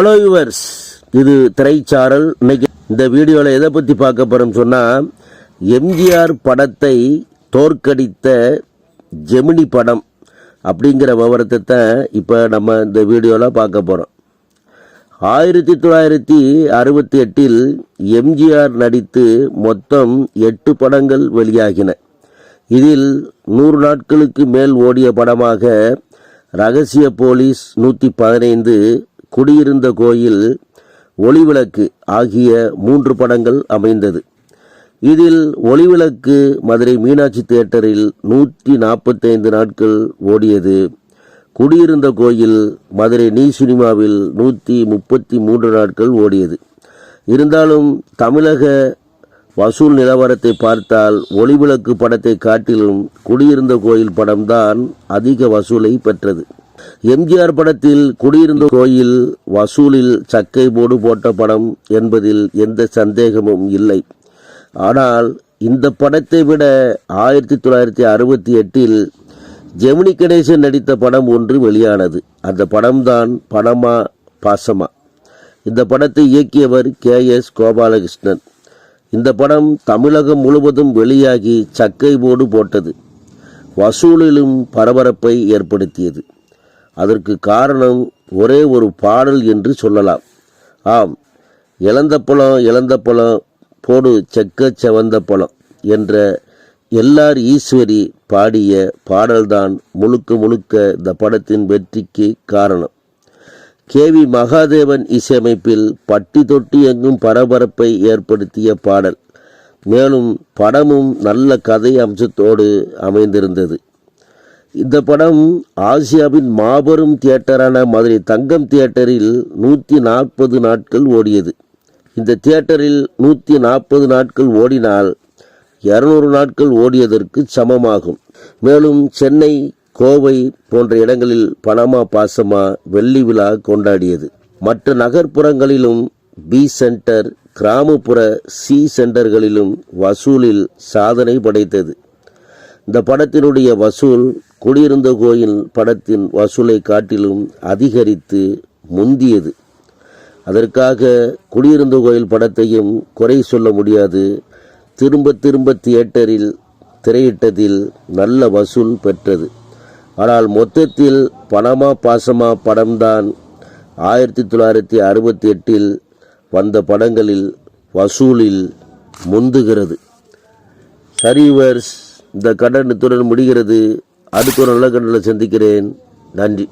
Hello yours இது திரைச்சாரல். இன்னைக்கு இந்த வீடியோவில் எதை பற்றி பார்க்க போகிறோம் சொன்னால் எம்ஜிஆர் படத்தை தோற்கடித்த ஜெமினி படம் அப்படிங்கிற விவரத்தை தான் இப்போ நம்ம இந்த வீடியோவில் பார்க்க போகிறோம் ஆயிரத்தி தொள்ளாயிரத்தி அறுபத்தி எட்டில் எம்ஜிஆர் நடித்து மொத்தம் எட்டு படங்கள் வெளியாகின. இதில் நூறு நாட்களுக்கு மேல் ஓடிய படமாக ரகசிய போலீஸ் நூற்றி பதினைந்து குடியிருந்த கோயில் ஒளிவிளக்கு ஆகிய மூன்று படங்கள் அமைந்தது. இதில் ஒளிவிளக்கு மதுரை மீனாட்சி தியேட்டரில் நூற்றி நாற்பத்தைந்து நாட்கள் ஓடியது. குடியிருந்த கோயில் மதுரை நீ சினிமாவில் நூற்றி முப்பத்தி மூன்று நாட்கள் ஓடியது. இருந்தாலும் தமிழக வசூல் நிலவரத்தை பார்த்தால் ஒளிவிளக்கு படத்தை காட்டிலும் குடியிருந்த கோயில் படம்தான் அதிக வசூலை பெற்றது. எம்ஜிஆர் படத்தில் குடியிருந்த கோயில் வசூலில் சக்கை போடு போட்ட படம் என்பதில் எந்த சந்தேகமும் இல்லை. ஆனால் இந்த படத்தை விட ஆயிரத்தி தொள்ளாயிரத்தி அறுபத்தி எட்டில் ஜெமினி கணேசன் நடித்த படம் ஒன்று வெளியானது. அந்த படம்தான் பணமா பாசமா. இந்த படத்தை இயக்கியவர் கே. எஸ். கோபாலகிருஷ்ணன். இந்த படம் தமிழகம் முழுவதும் வெளியாகி சக்கை போடு போட்டது. வசூலிலும் பரபரப்பை ஏற்படுத்தியது. அதற்கு காரணம் ஒரே ஒரு பாடல் என்று சொல்லலாம். ஆம் இழந்த பழம் இழந்த பழம் போடு செக்க செவந்த பழம் என்ற எல்லார் ஈஸ்வரி பாடிய பாடல்தான் முழுக்க முழுக்க இந்த படத்தின் வெற்றிக்கு காரணம். கே. வி. மகாதேவன் இசையமைப்பில் பட்டி தொட்டி எங்கும் பரபரப்பை ஏற்படுத்திய பாடல். மேலும் படமும் நல்ல கதை அம்சத்தோடு அமைந்திருந்தது. இந்த படம் ஆசியாவின் மாபெரும் தியேட்டரான மதுரை தங்கம் தியேட்டரில் நூற்றி நாற்பது நாட்கள் ஓடியது. இந்த தியேட்டரில் நூற்றி நாற்பது நாட்கள் ஓடினால் இரநூறு நாட்கள் ஓடியதற்கு சமமாகும். மேலும் சென்னை கோவை போன்ற இடங்களில் பணமா பாசமா வெள்ளி விழா கொண்டாடியது. மற்ற நகர்ப்புறங்களிலும் பி சென்டர் கிராமப்புற சி சென்டர்களிலும் வசூலில் சாதனை படைத்தது. இந்த படத்தினுடைய வசூல் குடியிருந்த கோயில் படத்தின் வசூலை காட்டிலும் அதிகரித்து முந்தியது. அதற்காக குடியிருந்த கோயில் படத்தையும் குறை சொல்ல முடியாது. திரும்ப திரும்ப தியேட்டரில் திரையிட்டதில் நல்ல வசூல் பெற்றது. ஆனால் மொத்தத்தில் பணமா பாசமா படம்தான் ஆயிரத்தி தொள்ளாயிரத்தி அறுபத்தி எட்டில் வந்த படங்களில் வசூலில் முந்துகிறது. சரிவர்ஸ் இந்த கடன் இத்துடன் முடிகிறது. அடுத்த ஒரு நல்ல கண்டனை சந்திக்கிறேன். நன்றி.